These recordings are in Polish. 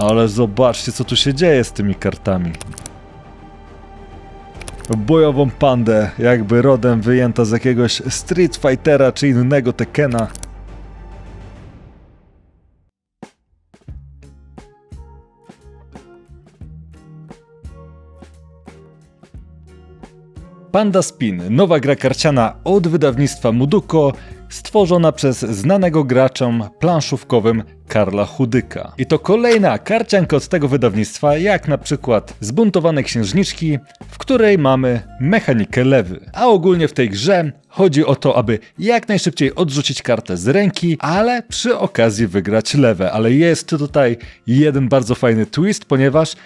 Ale zobaczcie, co tu się dzieje z tymi kartami. Bojową pandę, jakby rodem wyjęta z jakiegoś Street Fightera czy innego Tekena. Panda Spin, nowa gra karciana od wydawnictwa Muduko, stworzona przez znanego graczom planszówkowym Karla Chudyka. I to kolejna karcianka od tego wydawnictwa, jak na przykład Zbuntowane Księżniczki, w której mamy mechanikę lewy. A ogólnie w tej grze chodzi o to, aby jak najszybciej odrzucić kartę z ręki, ale przy okazji wygrać lewe. Ale jest tutaj jeden bardzo fajny twist, ponieważ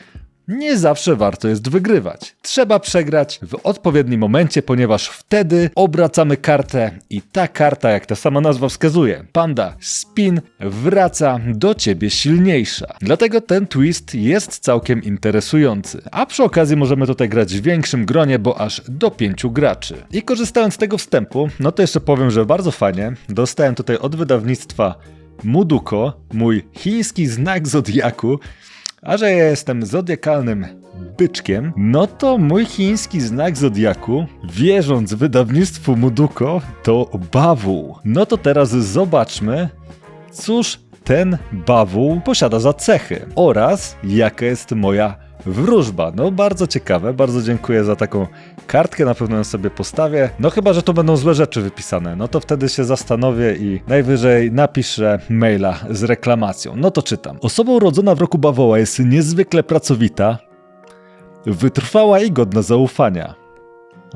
nie zawsze warto jest wygrywać. Trzeba przegrać w odpowiednim momencie, ponieważ wtedy obracamy kartę i ta karta, jak ta sama nazwa wskazuje, panda spin, wraca do ciebie silniejsza. Dlatego ten twist jest całkiem interesujący. A przy okazji możemy tutaj grać w większym gronie, bo aż do pięciu graczy. I korzystając z tego wstępu, no to jeszcze powiem, że bardzo fajnie. Dostałem tutaj od wydawnictwa Muduko mój chiński znak zodiaku. A że ja jestem zodiakalnym byczkiem, no to mój chiński znak zodiaku, wierząc wydawnictwu Muduko, to bawół. No to teraz zobaczmy, cóż ten bawół posiada za cechy oraz jaka jest moja wróżba. No bardzo ciekawe, bardzo dziękuję za taką kartkę, na pewno ją sobie postawię. No chyba, że to będą złe rzeczy wypisane, no to wtedy się zastanowię i najwyżej napiszę maila z reklamacją. No to czytam. Osoba urodzona w roku bawoła jest niezwykle pracowita, wytrwała i godna zaufania.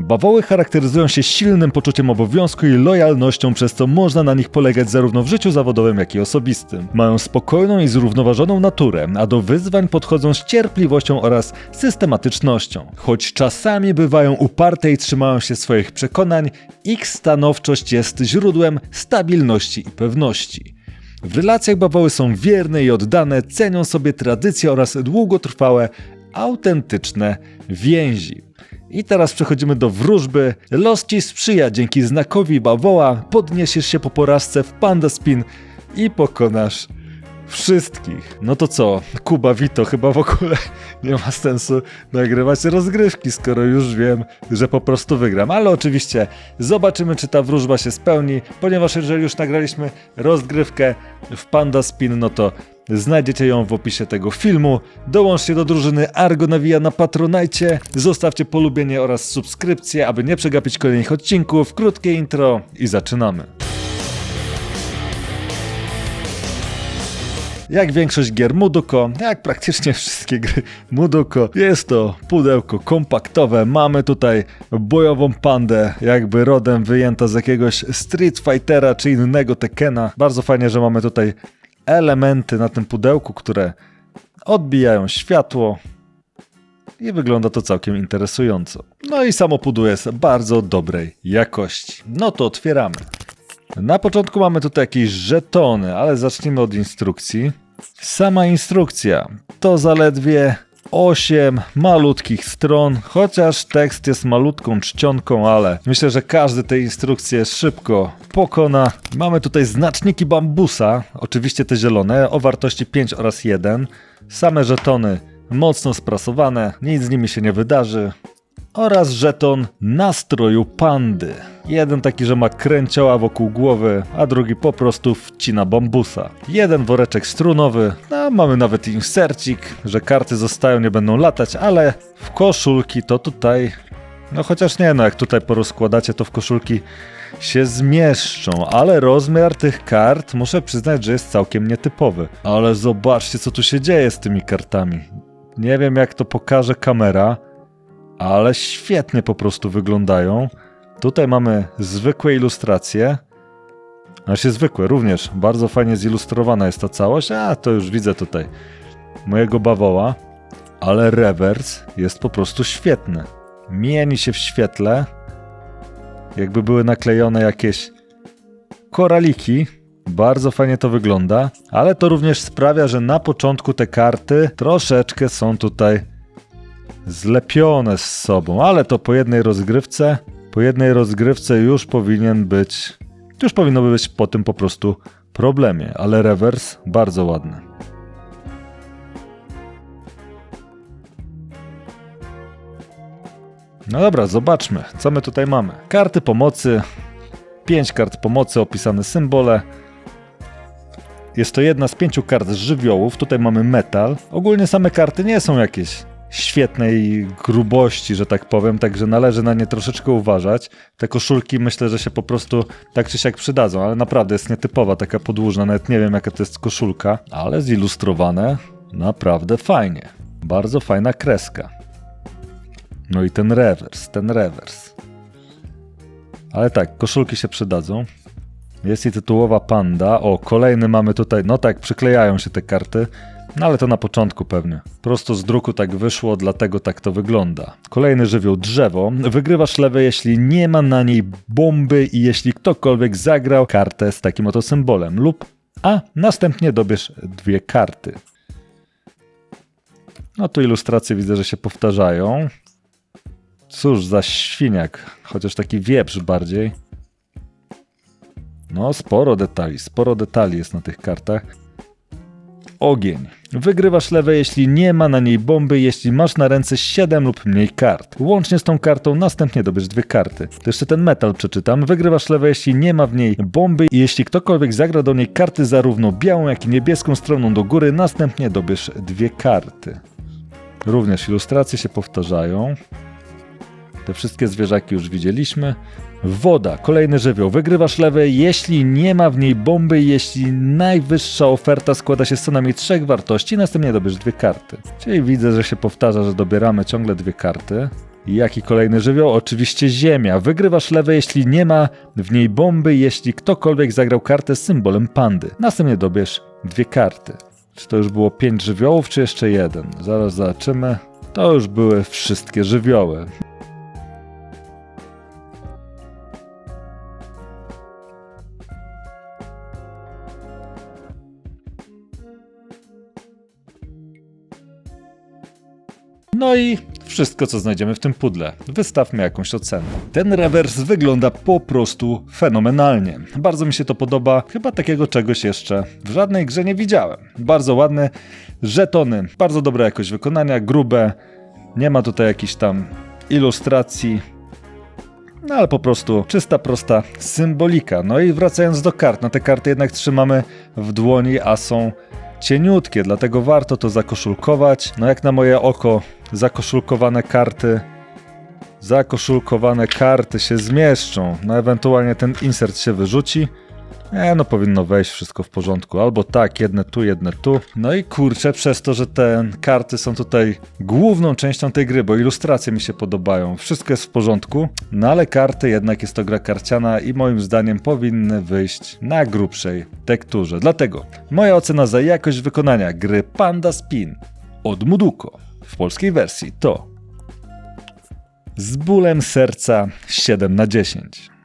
Bawoły charakteryzują się silnym poczuciem obowiązku i lojalnością, przez co można na nich polegać zarówno w życiu zawodowym, jak i osobistym. Mają spokojną i zrównoważoną naturę, a do wyzwań podchodzą z cierpliwością oraz systematycznością. Choć czasami bywają uparte i trzymają się swoich przekonań, ich stanowczość jest źródłem stabilności i pewności. W relacjach bawoły są wierne i oddane, cenią sobie tradycje oraz długotrwałe, autentyczne więzi. I teraz przechodzimy do wróżby. Los ci sprzyja dzięki znakowi bawoła, podniesiesz się po porażce w Panda Spin i pokonasz wszystkich. No to co, Kuba Vito, chyba w ogóle nie ma sensu nagrywać rozgrywki, skoro już wiem, że po prostu wygram. Ale oczywiście zobaczymy, czy ta wróżba się spełni, ponieważ jeżeli już nagraliśmy rozgrywkę w Panda Spin, no to Znajdziecie ją w opisie tego filmu. Dołączcie do drużyny Argo Nawija na Patronajcie. Zostawcie polubienie oraz subskrypcję, aby nie przegapić kolejnych odcinków. Krótkie intro i zaczynamy. Jak większość gier Muduko, jak praktycznie wszystkie gry Muduko, jest to pudełko kompaktowe. Mamy tutaj bojową pandę, jakby rodem wyjęta z jakiegoś Street Fightera czy innego Tekena. Bardzo fajnie, że mamy tutaj elementy na tym pudełku, które odbijają światło i wygląda to całkiem interesująco. No i samo pudło jest bardzo dobrej jakości. No to otwieramy. Na początku mamy tutaj jakieś żetony, ale zacznijmy od instrukcji. Sama instrukcja to zaledwie 8 malutkich stron, chociaż tekst jest malutką czcionką, ale myślę, że każdy tej instrukcje szybko pokona. Mamy tutaj znaczniki bambusa, oczywiście te zielone, o wartości 5 oraz 1. Same żetony mocno sprasowane, nic z nimi się nie wydarzy. Oraz żeton nastroju pandy. Jeden taki, że ma kręcioła wokół głowy, a drugi po prostu wcina bambusa. Jeden woreczek strunowy, a mamy nawet insercik, że karty zostają, nie będą latać, ale w koszulki to tutaj... No chociaż nie, no jak tutaj porozkładacie, to w koszulki się zmieszczą, ale rozmiar tych kart muszę przyznać, że jest całkiem nietypowy. Ale zobaczcie, co tu się dzieje z tymi kartami. Nie wiem, jak to pokaże kamera, ale świetnie po prostu wyglądają. Tutaj mamy zwykłe ilustracje. Znaczy zwykłe również. Bardzo fajnie zilustrowana jest ta całość. A, to już widzę tutaj mojego bawoła. Ale rewers jest po prostu świetny. Mieni się w świetle. Jakby były naklejone jakieś koraliki. Bardzo fajnie to wygląda, ale to również sprawia, że na początku te karty troszeczkę są tutaj zlepione z sobą, ale to po jednej rozgrywce, po jednej rozgrywce już powinien być, już powinno być po tym po prostu problemie, ale rewers bardzo ładny. No dobra, zobaczmy, co my tutaj mamy. Karty pomocy, 5 kart pomocy, opisane symbole. Jest to jedna z pięciu kart z żywiołów, tutaj mamy metal. Ogólnie same karty nie są jakieś świetnej grubości, że tak powiem, także należy na nie troszeczkę uważać. Te koszulki myślę, że się po prostu tak czy siak przydadzą, ale naprawdę jest nietypowa, taka podłużna, nawet nie wiem jaka to jest koszulka, ale zilustrowane naprawdę fajnie. Bardzo fajna kreska. No i ten rewers, ten rewers. Ale tak, koszulki się przydadzą. Jest i tytułowa panda. O, kolejny mamy tutaj. No tak, przyklejają się te karty. No ale to na początku pewnie. Prosto z druku tak wyszło, dlatego tak to wygląda. Kolejny żywioł drzewo. Wygrywasz lewe, jeśli nie ma na niej bomby i jeśli ktokolwiek zagrał kartę z takim oto symbolem lub a następnie dobierz dwie karty. No tu ilustracje widzę, że się powtarzają. Cóż za świniak, chociaż taki wieprz bardziej. No, sporo detali, sporo detali jest na tych kartach. Ogień. Wygrywasz lewe, jeśli nie ma na niej bomby, jeśli masz na ręce 7 lub mniej kart. Łącznie z tą kartą następnie dobierz dwie karty. To jeszcze ten metal przeczytam. Wygrywasz lewe, jeśli nie ma w niej bomby i jeśli ktokolwiek zagra do niej karty zarówno białą, jak i niebieską stroną do góry, następnie dobierz dwie karty. Również ilustracje się powtarzają. Te wszystkie zwierzaki już widzieliśmy. Woda, kolejny żywioł. Wygrywasz lewe, jeśli nie ma w niej bomby, jeśli najwyższa oferta składa się z co najmniej trzech wartości, następnie dobierz dwie karty. Czyli widzę, że się powtarza, że dobieramy ciągle dwie karty. Jaki kolejny żywioł? Oczywiście ziemia. Wygrywasz lewe, jeśli nie ma w niej bomby, jeśli ktokolwiek zagrał kartę z symbolem pandy. Następnie dobierz dwie karty. Czy to już było pięć żywiołów, czy jeszcze jeden? Zaraz zobaczymy. To już były wszystkie żywioły. No i wszystko, co znajdziemy w tym pudle. Wystawmy jakąś ocenę. Ten rewers wygląda po prostu fenomenalnie. Bardzo mi się to podoba. Chyba takiego czegoś jeszcze w żadnej grze nie widziałem. Bardzo ładne żetony, bardzo dobra jakość wykonania, grube. Nie ma tutaj jakichś tam ilustracji. No ale po prostu czysta, prosta symbolika. No i wracając do kart, no te karty jednak trzymamy w dłoni, a są cieniutkie, dlatego warto to zakoszulkować. No jak na moje oko, zakoszulkowane karty zakoszulkowane karty się zmieszczą. No ewentualnie ten insert się wyrzuci. E, no powinno wejść wszystko w porządku. Albo tak, jedne tu, jedne tu. No i kurczę, przez to, że te karty są tutaj główną częścią tej gry, bo ilustracje mi się podobają, wszystko jest w porządku. No ale karty jednak jest to gra karciana i moim zdaniem powinny wyjść na grubszej tekturze. Dlatego moja ocena za jakość wykonania gry Panda Spin od Muduko w polskiej wersji to z bólem serca 7 na 10.